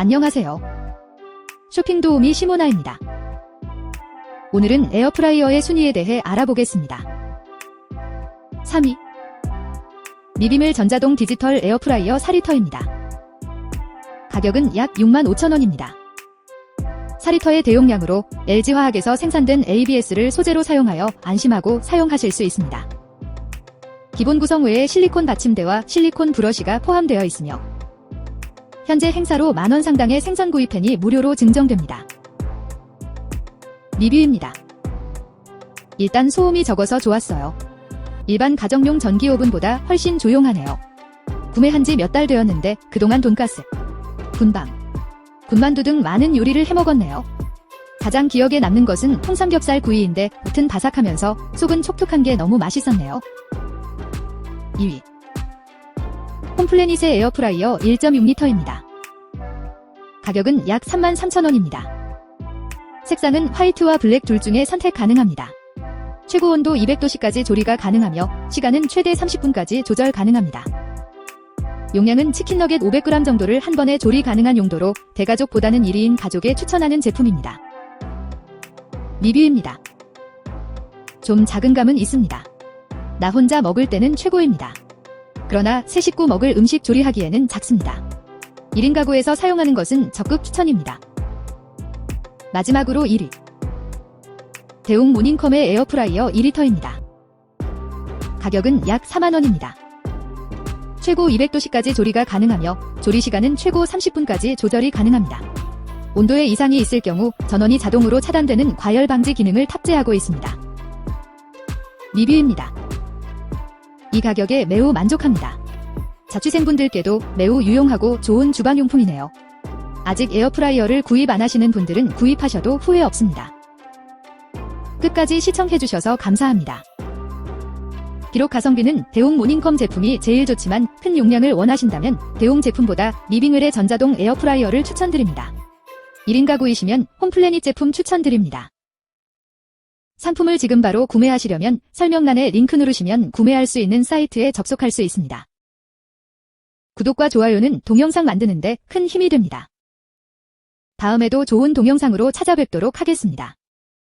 안녕하세요. 쇼핑 도우미 시모나입니다. 오늘은 에어프라이어의 순위에 대해 알아보겠습니다. 3위. 미비밀 전자동 디지털 에어프라이어 4리터입니다. 가격은 약 6만 5천 원입니다. 4리터의 대용량으로 LG화학에서 생산된 ABS를 소재로 사용하여 안심하고 사용하실 수 있습니다. 기본 구성 외에 실리콘 받침대와 실리콘 브러쉬가 포함되어 있으며 현재 행사로 만원 상당의 생선 구입팬이 무료로 증정됩니다. 리뷰입니다. 일단 소음이 적어서 좋았어요. 일반 가정용 전기 오븐보다 훨씬 조용하네요. 구매한 지 몇 달 되었는데 그동안 돈가스, 군방, 군만두 등 많은 요리를 해먹었네요. 가장 기억에 남는 것은 통삼겹살 구이인데 겉은 바삭하면서 속은 촉촉한 게 너무 맛있었네요. 2위 홈플래닛의 에어프라이어 1.6리터입니다. 가격은 약 33,000원입니다. 색상은 화이트와 블랙 둘 중에 선택 가능합니다. 최고 온도 200도씨까지 조리가 가능하며 시간은 최대 30분까지 조절 가능합니다. 용량은 치킨 너겟 500g 정도를 한 번에 조리 가능한 용도로 대가족보다는 1위인 가족에 추천하는 제품입니다. 리뷰입니다. 좀 작은 감은 있습니다. 나 혼자 먹을 때는 최고입니다. 그러나 세 식구 먹을 음식 조리하기에는 작습니다. 1인 가구에서 사용하는 것은 적극 추천입니다. 마지막으로 1위. 대웅 모닝컴의 에어프라이어 2리터입니다. 가격은 약 4만원입니다. 최고 200도씨까지 조리가 가능하며 조리 시간은 최고 30분까지 조절이 가능합니다. 온도에 이상이 있을 경우 전원이 자동으로 차단되는 과열 방지 기능을 탑재하고 있습니다. 리뷰입니다. 이 가격에 매우 만족합니다. 자취생분들께도 매우 유용하고 좋은 주방용품이네요. 아직 에어프라이어를 구입 안 하시는 분들은 구입하셔도 후회 없습니다. 끝까지 시청해주셔서 감사합니다. 비록 가성비는 대웅 모닝컴 제품이 제일 좋지만 큰 용량을 원하신다면 대웅 제품보다 리빙을의 전자동 에어프라이어를 추천드립니다. 1인 가구이시면 홈플래닛 제품 추천드립니다. 상품을 지금 바로 구매하시려면 설명란에 링크 누르시면 구매할 수 있는 사이트에 접속할 수 있습니다. 구독과 좋아요는 동영상 만드는데 큰 힘이 됩니다. 다음에도 좋은 동영상으로 찾아뵙도록 하겠습니다.